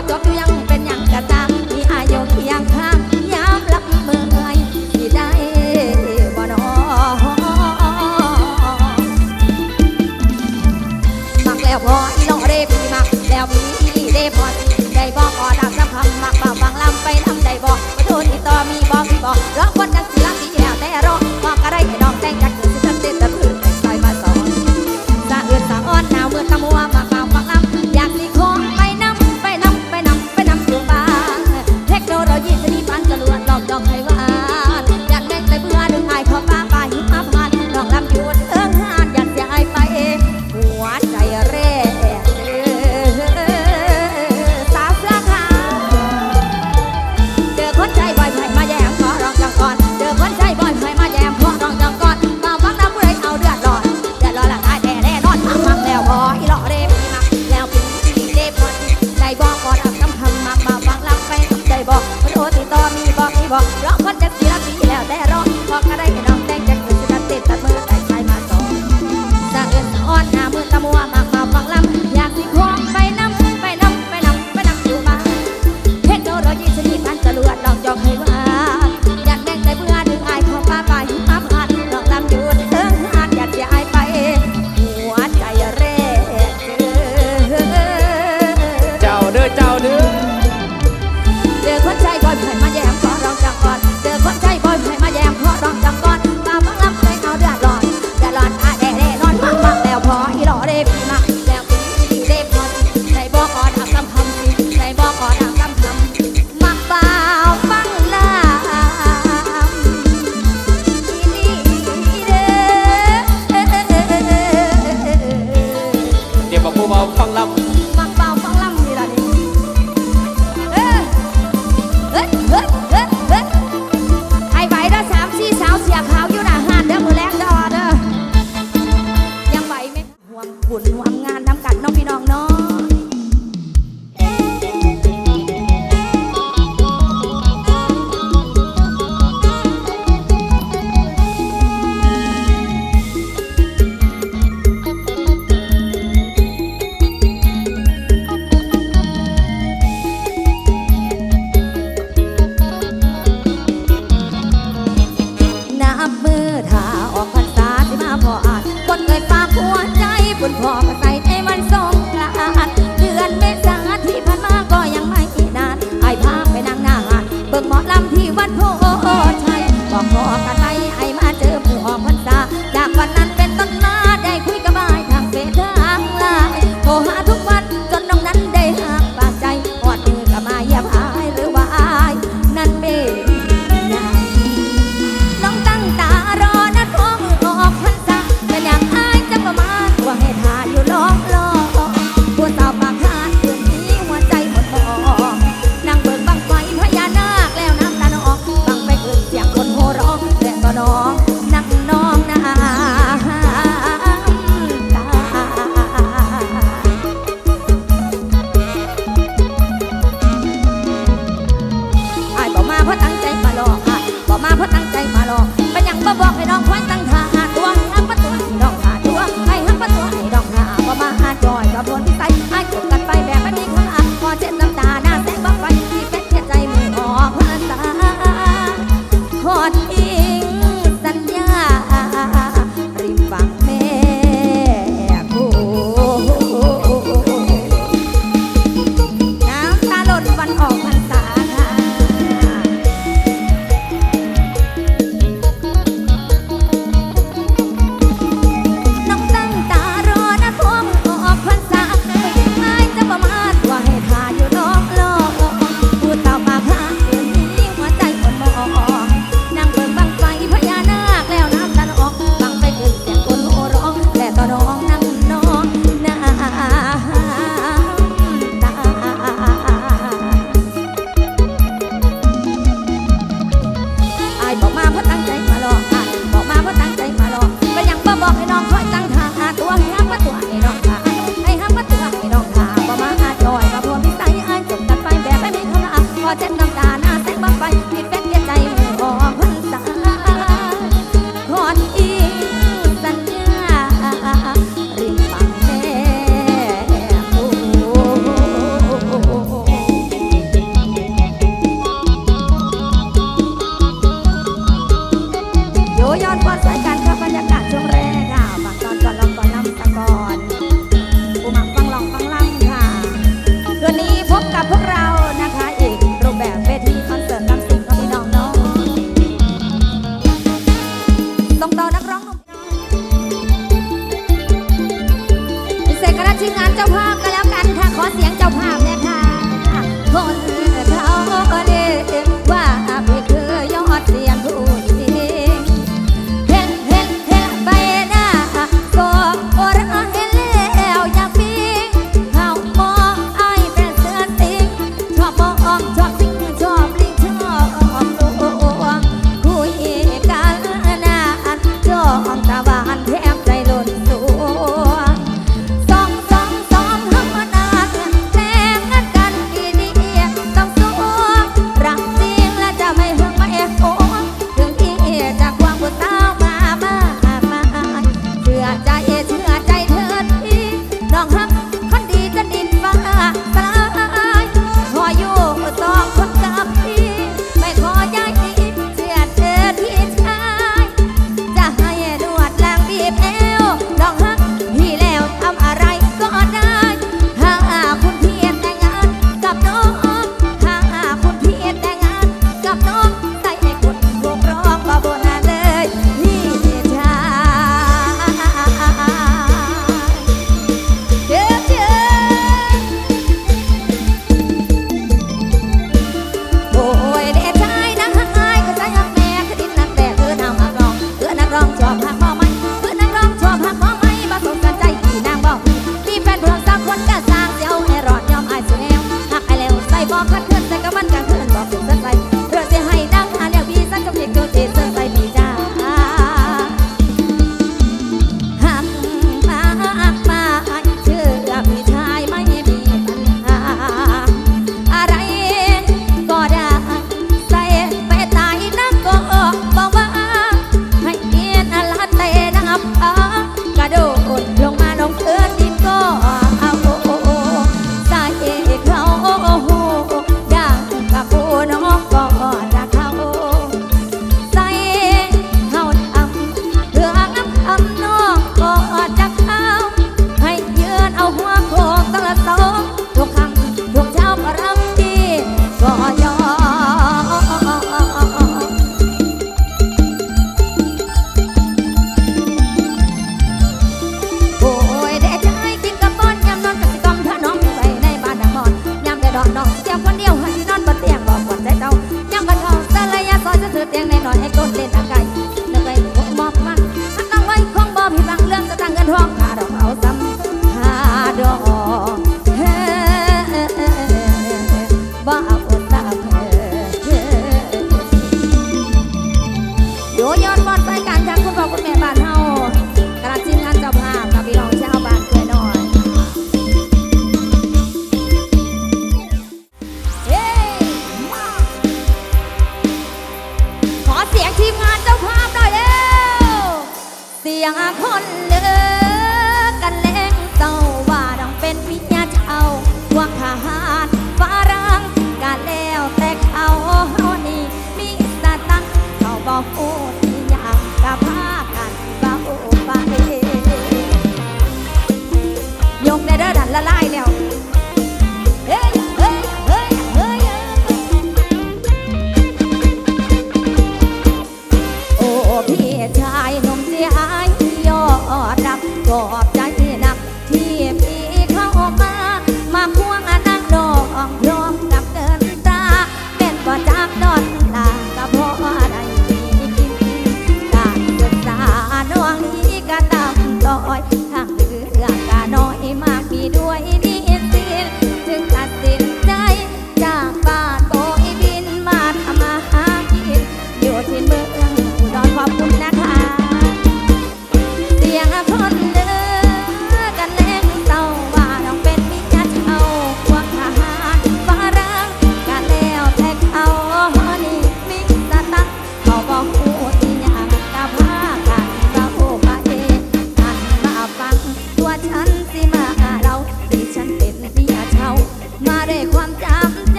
ดจบอยู่ยังเป็นยัง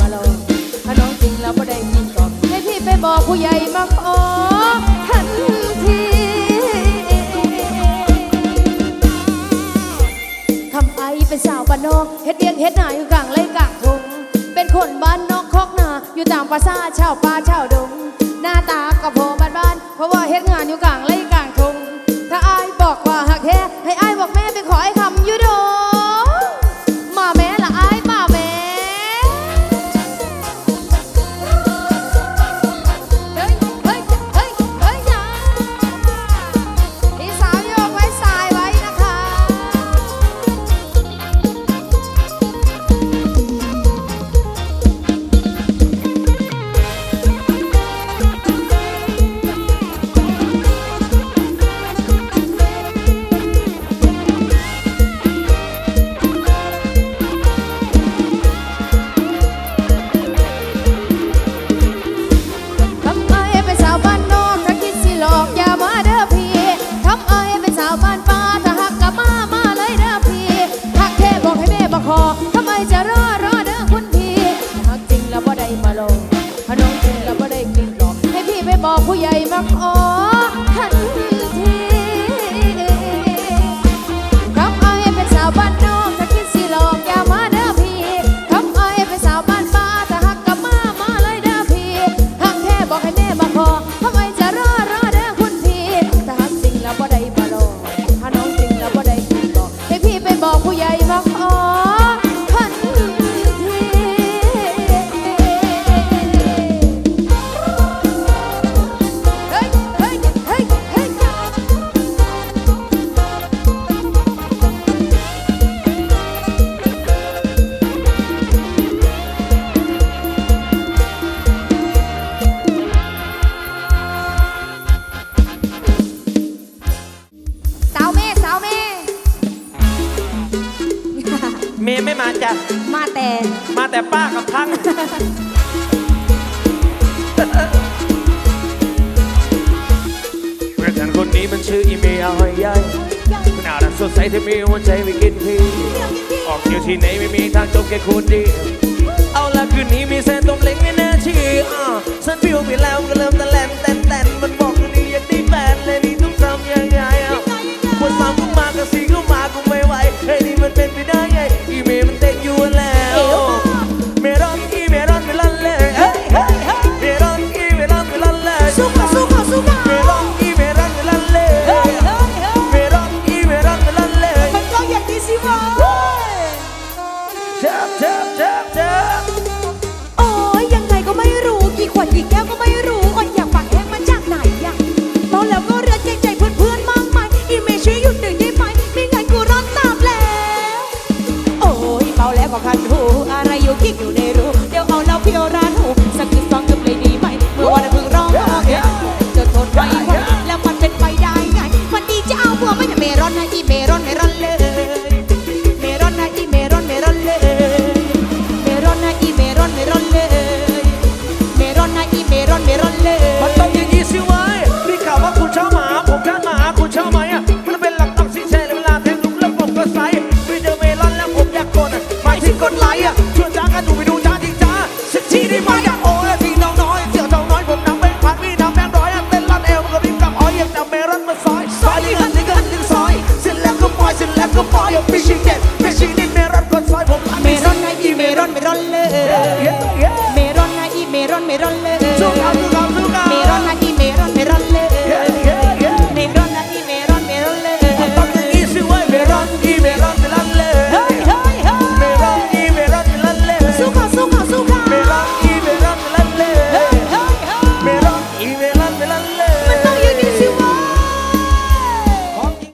มาลองถ้าน้องจริงแล้วก็ได้กินก่อนให้พี่ไปบอกผู้ใหญ่มาขอทันทีคำไอเป็นสาวบ้านนอกเฮ็ดเดียงเฮ็ดหนายอยู่กลางไร่กลางทงเป็นคนบ้านนอกคอกนาอยู่ต่ามภาษาชาวป่าชาวดง หน้าตาก็พอบ้านๆเพราะว่าเฮ็ดงานอยู่กลาง